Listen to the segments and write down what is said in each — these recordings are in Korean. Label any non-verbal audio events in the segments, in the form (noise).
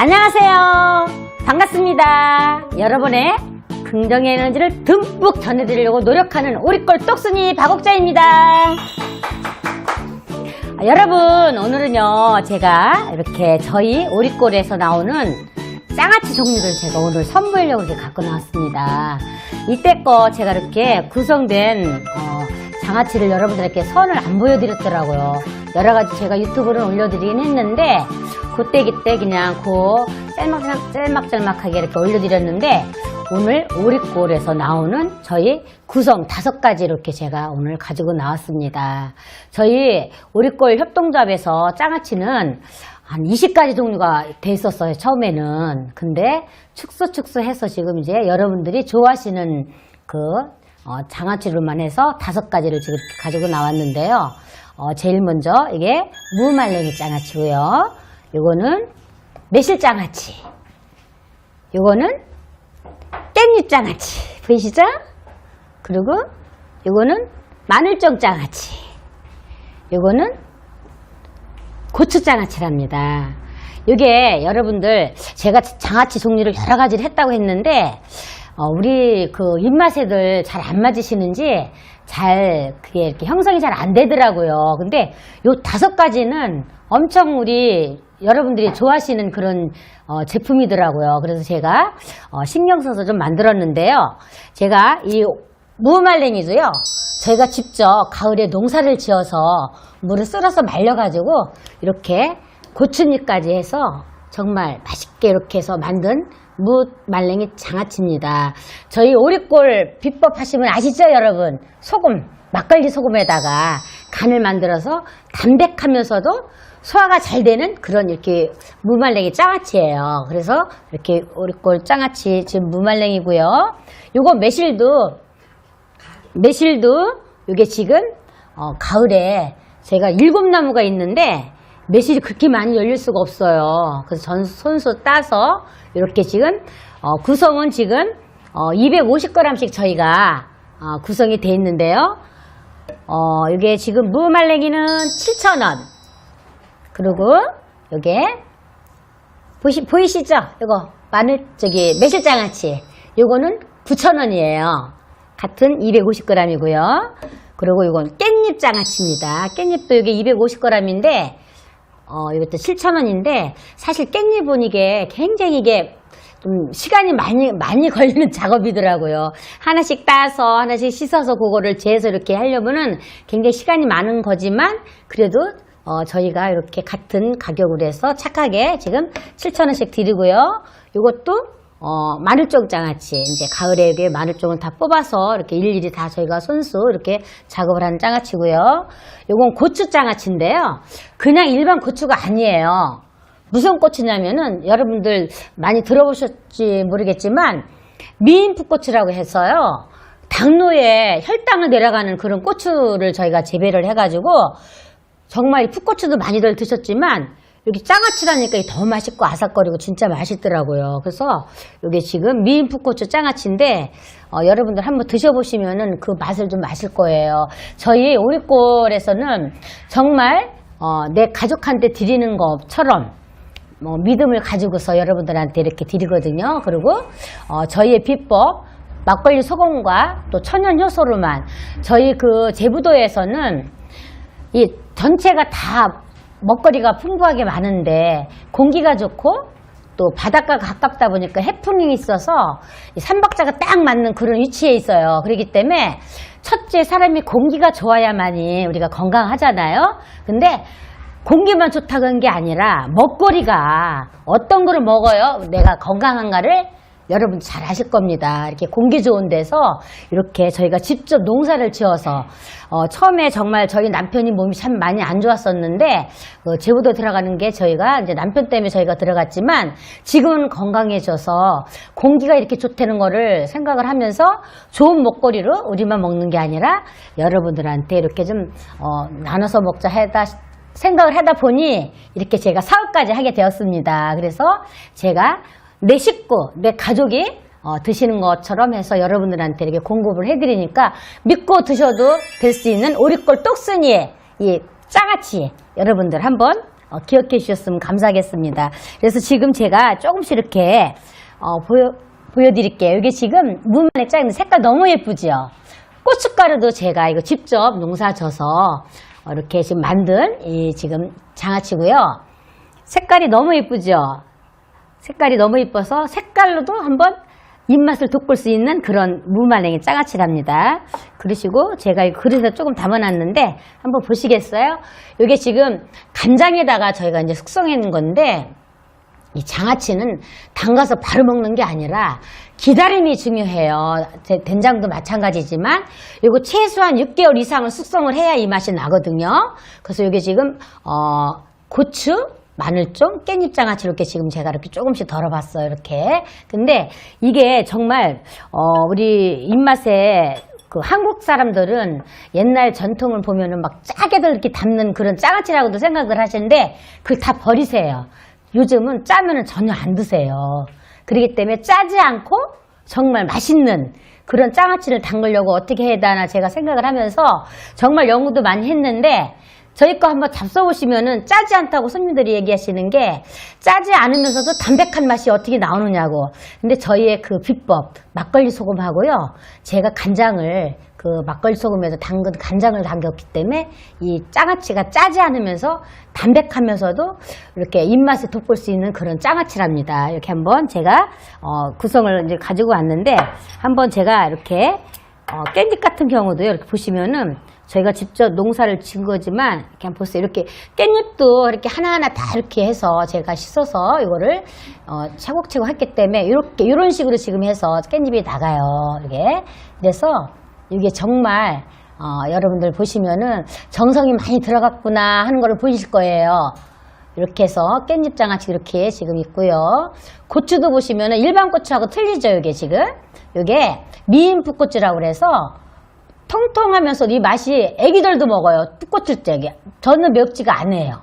안녕하세요. 반갑습니다. 여러분의 긍정 에너지를 듬뿍 전해드리려고 노력하는 오리꼴 똑순이 박옥자입니다. 아, 여러분, 오늘은요, 제가 이렇게 저희 오리꼴에서 나오는 쌍아치 종류를 제가 오늘 선보이려고 이렇게 갖고 나왔습니다. 이때 거 제가 이렇게 구성된, 어, 장아찌를 여러분들에게 선을 안 보여드렸더라고요. 여러 가지 제가 유튜브를 올려드리긴 했는데, 그때 그때 그냥 그 짤막 짤막, 짤막짤막하게 이렇게 올려드렸는데, 오늘 오리꼴에서 나오는 저희 구성 다섯 가지 이렇게 제가 오늘 가지고 나왔습니다. 저희 오리꼴 협동조합에서 장아찌는 한 20가지 종류가 돼 있었어요, 처음에는. 근데 축소축소해서 지금 이제 여러분들이 좋아하시는 그 어, 장아찌로만 해서 다섯 가지를 지금 가지고 나왔는데요. 어, 제일 먼저 이게 무말랭이 장아찌고요. 요거는 매실 장아찌. 요거는 깻잎 장아찌. 보이시죠? 그리고 요거는 마늘종 장아찌. 요거는 고추 장아찌랍니다. 이게 여러분들 제가 장아찌 종류를 여러 가지를 했다고 했는데 어, 우리 그 입맛에들 잘 안 맞으시는지 잘 그게 이렇게 형성이 잘 안 되더라고요. 근데 요 다섯 가지는 엄청 우리 여러분들이 좋아하시는 그런 어, 제품이더라고요. 그래서 제가 어, 신경 써서 좀 만들었는데요. 제가 이 무말랭이도요. 저희가 직접 가을에 농사를 지어서 물을 쓸어서 말려가지고 이렇게 고추잎까지 해서 정말 맛있게 이렇게 해서 만든 무 말랭이 장아찌입니다. 저희 오리골 비법 하시면 아시죠, 여러분? 소금, 막걸리 소금에다가 간을 만들어서 담백하면서도 소화가 잘 되는 그런 이렇게 무말랭이 장아찌예요. 그래서 이렇게 오리골 장아찌 지금 무말랭이고요. 요거 매실도 매실도 이게 지금 어, 가을에 제가 일곱 나무가 있는데 매실이 그렇게 많이 열릴 수가 없어요. 그래서 전 손수 따서 이렇게 지금 어, 구성은 지금 어, 250g씩 저희가 어, 구성이 돼 있는데요. 어, 이게 지금 무말랭이는 7,000원. 그리고 요게 보시, 보이시죠? 이거 마늘 저기 매실장아찌. 요거는 9,000원이에요. 같은 250g이고요. 그리고 이건 깻잎 장아찌입니다. 깻잎도 이게 250g인데 어, 이것도 7,000원인데 사실 깻잎은 이게 굉장히 이게 좀 시간이 많이 많이 (laughs) 걸리는 작업이더라고요. 하나씩 따서 하나씩 씻어서 그거를 재서 이렇게 하려면은 굉장히 시간이 많은 거지만 그래도 어, 저희가 이렇게 같은 가격으로 해서 착하게 지금 7,000원씩 드리고요. 이것도 어, 마늘종 장아찌. 이제 가을에 이게 마늘종을 다 뽑아서 이렇게 일일이 다 저희가 손수 이렇게 작업을 하는 장아찌고요. 요건 고추 장아찌인데요. 그냥 일반 고추가 아니에요. 무슨 고추냐면은 여러분들 많이 들어보셨지 모르겠지만 미인풋고추라고 해서요. 당뇨에 혈당을 내려가는 그런 고추를 저희가 재배를 해가지고 정말 이 풋고추도 많이들 드셨지만 여기 장아찌라니까 더 맛있고 아삭거리고 진짜 맛있더라고요. 그래서 이게 지금 미인 풋고추 장아찌인데 어, 여러분들 한번 드셔보시면은 그 맛을 좀 마실 거예요. 저희 오리골에서는 정말 어, 내 가족한테 드리는 것처럼 뭐 믿음을 가지고서 여러분들한테 이렇게 드리거든요. 그리고 어, 저희의 비법 막걸리 소금과 또 천연 효소로만 저희 그 제부도에서는 이 전체가 다 먹거리가 풍부하게 많은데 공기가 좋고 또 바닷가가 가깝다 보니까 해풍이 있어서 이 삼박자가 딱 맞는 그런 위치에 있어요. 그렇기 때문에 첫째 사람이 공기가 좋아야만이 우리가 건강하잖아요. 근데 공기만 좋다고 한게 아니라 먹거리가 어떤 거를 먹어요? 내가 건강한가를 여러분 잘 아실 겁니다. 이렇게 공기 좋은 데서 이렇게 저희가 직접 농사를 지어서 어, 처음에 정말 저희 남편이 몸이 참 많이 안 좋았었는데 어, 제부도 들어가는 게 저희가 이제 남편 때문에 저희가 들어갔지만 지금은 건강해져서 공기가 이렇게 좋다는 거를 생각을 하면서 좋은 먹거리로 우리만 먹는 게 아니라 여러분들한테 이렇게 좀 어, 나눠서 먹자 해다 생각을 하다 보니 이렇게 제가 사업까지 하게 되었습니다. 그래서 제가 내 식구, 내 가족이 어, 드시는 것처럼 해서 여러분들한테 이렇게 공급을 해드리니까 믿고 드셔도 될 수 있는 오리꼴 똑순이의 이 짜가치 여러분들 한번 어, 기억해 주셨으면 감사하겠습니다. 그래서 지금 제가 조금씩 이렇게 어, 보여, 보여드릴게요. 이게 지금 무만에 짜있는 색깔 너무 예쁘죠? 고춧가루도 제가 이거 직접 농사 져서 어, 이렇게 지금 만든 이 지금 장아찌고요. 색깔이 너무 예쁘죠? 색깔이 너무 예뻐서 색깔로도 한번 입맛을 돋굴 수 있는 그런 무만행이 짜가치랍니다. 그러시고 제가 이 그릇에 조금 담아놨는데 한번 보시겠어요? 이게 지금 간장에다가 저희가 이제 숙성해놓은 건데 이 장아찌는 담가서 바로 먹는 게 아니라 기다림이 중요해요. 제 된장도 마찬가지지만 이거 최소한 6개월 이상을 숙성을 해야 이 맛이 나거든요. 그래서 이게 지금 어, 고추, 마늘종, 깻잎 장아찌 이렇게 지금 제가 이렇게 조금씩 덜어봤어요. 이렇게. 근데 이게 정말 어, 우리 입맛에 그 한국 사람들은 옛날 전통을 보면은 막 짜게들 이렇게 담는 그런 장아찌라고도 생각을 하시는데 그걸 다 버리세요. 요즘은 짜면은 전혀 안 드세요. 그렇기 때문에 짜지 않고 정말 맛있는 그런 장아찌를 담그려고 어떻게 해야 되나 제가 생각을 하면서 정말 연구도 많이 했는데 저희 거 한번 잡숴보시면은 짜지 않다고 손님들이 얘기하시는 게 짜지 않으면서도 담백한 맛이 어떻게 나오느냐고. 근데 저희의 그 비법, 막걸리 소금하고요. 제가 간장을 그 막걸리 소금에서 담근 간장을 담겼기 때문에 이 장아찌가 짜지 않으면서 담백하면서도 이렇게 입맛에 돋굴 수 있는 그런 장아찌랍니다. 이렇게 한번 제가 어, 구성을 이제 가지고 왔는데 한번 제가 이렇게 어, 깻잎 같은 경우도 이렇게 보시면은 저희가 직접 농사를 지은 거지만 한번 보세요. 이렇게 깻잎도 이렇게 하나하나 다 이렇게 해서 제가 씻어서 이거를 어, 차곡차곡 했기 때문에 이렇게 이런 식으로 지금 해서 깻잎이 나가요. 이게 그래서 이게 정말 어, 여러분들 보시면은 정성이 많이 들어갔구나 하는 걸 보실 거예요. 이렇게 해서 깻잎 장아찌 이렇게 지금 있고요. 고추도 보시면은 일반 고추하고 틀리죠, 이게 지금. 이게 미인 풋고추라고 그래서 통통하면서 이 맛이 애기들도 먹어요. 째기. 저는 맵지가 않아요.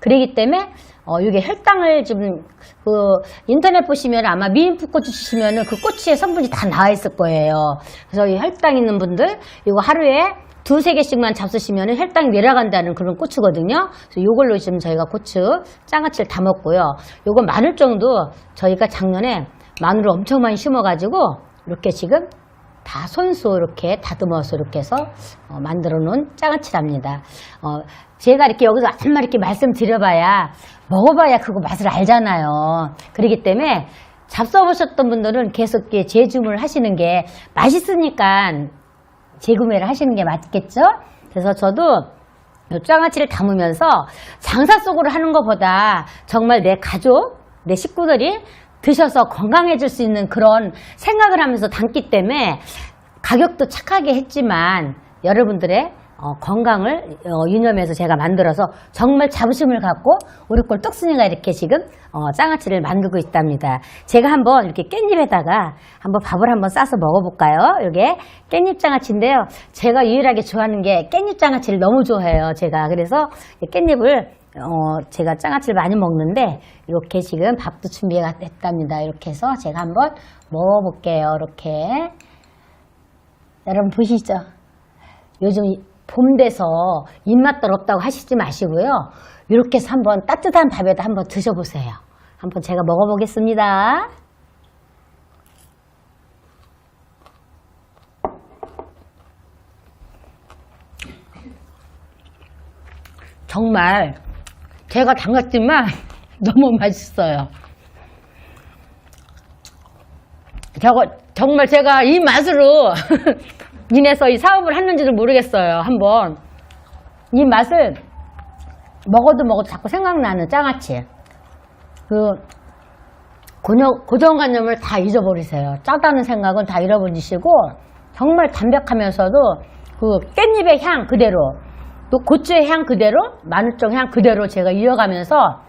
그러기 때문에 어, 이게 혈당을 좀 그 인터넷 보시면 아마 미인 풋 고추 치시면은 그 고추의 성분이 다 나와 있을 거예요. 그래서 이 혈당 있는 분들 이거 하루에 두세 개씩만 잡수시면 혈당이 내려간다는 그런 고추거든요. 그래서 이걸로 지금 저희가 고추 장아찌를 다 먹고요. 요거 마늘 정도 저희가 작년에 마늘을 엄청 많이 심어가지고 이렇게 지금 다 손수 이렇게 다듬어서 이렇게 해서 어, 만들어 놓은 장아찌랍니다. 어, 제가 이렇게 여기서 한마 이렇게 말씀드려봐야 먹어봐야 그거 맛을 알잖아요. 그렇기 때문에 잡숴보셨던 분들은 계속 재주문을 하시는 게 맛있으니까 재구매를 하시는 게 맞겠죠? 그래서 저도 요 장아찌를 담으면서 장사 속으로 하는 것보다 정말 내 가족, 내 식구들이 드셔서 건강해질 수 있는 그런 생각을 하면서 담기 때문에 가격도 착하게 했지만 여러분들의 어, 건강을 어, 유념해서 제가 만들어서 정말 자부심을 갖고 우리 꼴 떡순이가 이렇게 지금 어, 장아찌를 만들고 있답니다. 제가 한번 이렇게 깻잎에다가 한번 밥을 한번 싸서 먹어볼까요? 이게 깻잎 장아찌인데요. 제가 유일하게 좋아하는 게 깻잎 장아찌를 너무 좋아해요. 제가 그래서 이 깻잎을 어, 제가 장아찌를 많이 먹는데 이렇게 지금 밥도 준비가 됐답니다. 이렇게 해서 제가 한번 먹어볼게요. 이렇게 여러분 보시죠. 요즘 봄 돼서 입맛 더럽다고 하시지 마시고요. 이렇게 해서 한번 따뜻한 밥에다 한번 드셔보세요. 한번 제가 먹어보겠습니다. 정말 제가 담갔지만 (laughs) 너무 맛있어요. 저거 정말 제가 이 맛으로 (laughs) 인해서 이 사업을 했는지도 모르겠어요. 한번 이 맛을 먹어도 먹어도 자꾸 생각나는 장아찌. 그 고정, 고정관념을 다 잊어버리세요. 짜다는 생각은 다 잃어버리시고 정말 담백하면서도 그 깻잎의 향 그대로 또 고추의 향 그대로 마늘종 향 그대로 제가 이어가면서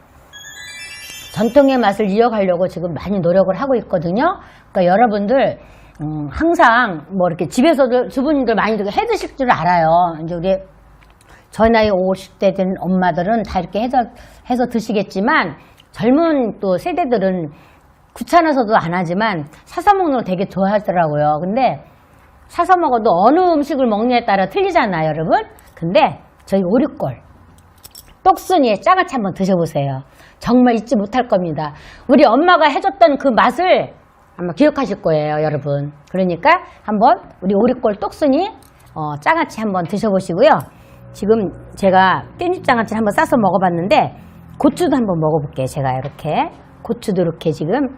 전통의 맛을 이어가려고 지금 많이 노력을 하고 있거든요. 그러니까 여러분들 음, 항상 뭐 이렇게 집에서도 주부님들 많이 해 드실 줄 알아요. 이제 우리 저희 나이 50대 된 엄마들은 다 이렇게 해서, 해서 드시겠지만 젊은 또 세대들은 귀찮아서도 안 하지만 사서 먹는 걸 되게 좋아하더라고요. 근데 사서 먹어도 어느 음식을 먹느냐에 따라 틀리잖아요, 여러분. 근데 저희 오리골 똑순이 장아찌 한번 드셔보세요. 정말 잊지 못할 겁니다. 우리 엄마가 해줬던 그 맛을 아마 기억하실 거예요, 여러분. 그러니까 한번 우리 오리골 똑순이 어, 장아찌 한번 드셔보시고요. 지금 제가 깻잎 장아찌 한번 싸서 먹어봤는데 고추도 한번 먹어볼게요. 제가 이렇게 고추도 이렇게 지금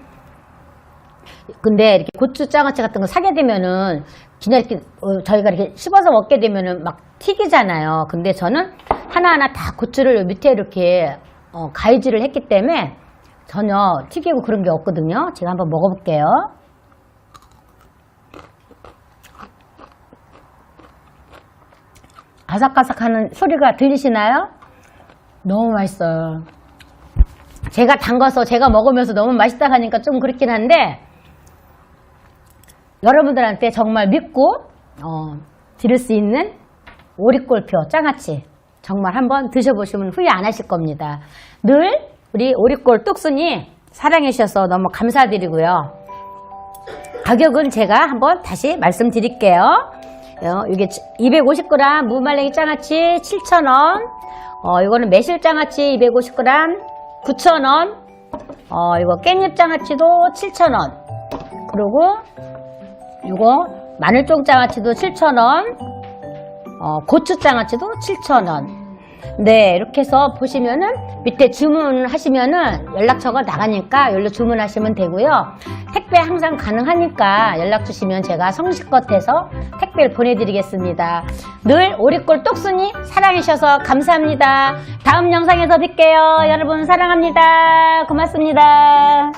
근데 이렇게 고추 장아찌 같은 거 사게 되면은 그냥 이렇게 어, 저희가 이렇게 씹어서 먹게 되면은 막 튀기잖아요. 근데 저는 하나하나 다 고추를 밑에 이렇게 어, 가위질을 했기 때문에 전혀 튀기고 그런 게 없거든요. 제가 한번 먹어볼게요. 아삭아삭하는 소리가 들리시나요? 너무 맛있어요. 제가 담가서 제가 먹으면서 너무 맛있다 하니까 좀 그렇긴 한데 여러분들한테 정말 믿고 어, 드릴 수 있는 오리골표 장아찌 정말 한번 드셔보시면 후회 안 하실 겁니다. 늘 우리 오리골 뚝순이 사랑해 주셔서 너무 감사드리고요. 가격은 제가 한번 다시 말씀드릴게요. 어, 이게 250g 무말랭이 장아찌 7,000원. 어, 이거는 매실 장아찌 250g 9,000원. 어, 이거 깻잎 장아찌도 7,000원. 그리고 이거 마늘종 장아찌도 7,000원. 어, 고추 장아찌도 7,000원. 네, 이렇게 해서 보시면은 밑에 주문하시면은 연락처가 나가니까 여기로 주문하시면 되고요. 택배 항상 가능하니까 연락 주시면 제가 성실껏 해서 택배를 보내드리겠습니다. 늘 오리골 똑순이 사랑해주셔서 감사합니다. 다음 영상에서 뵐게요. 여러분 사랑합니다. 고맙습니다.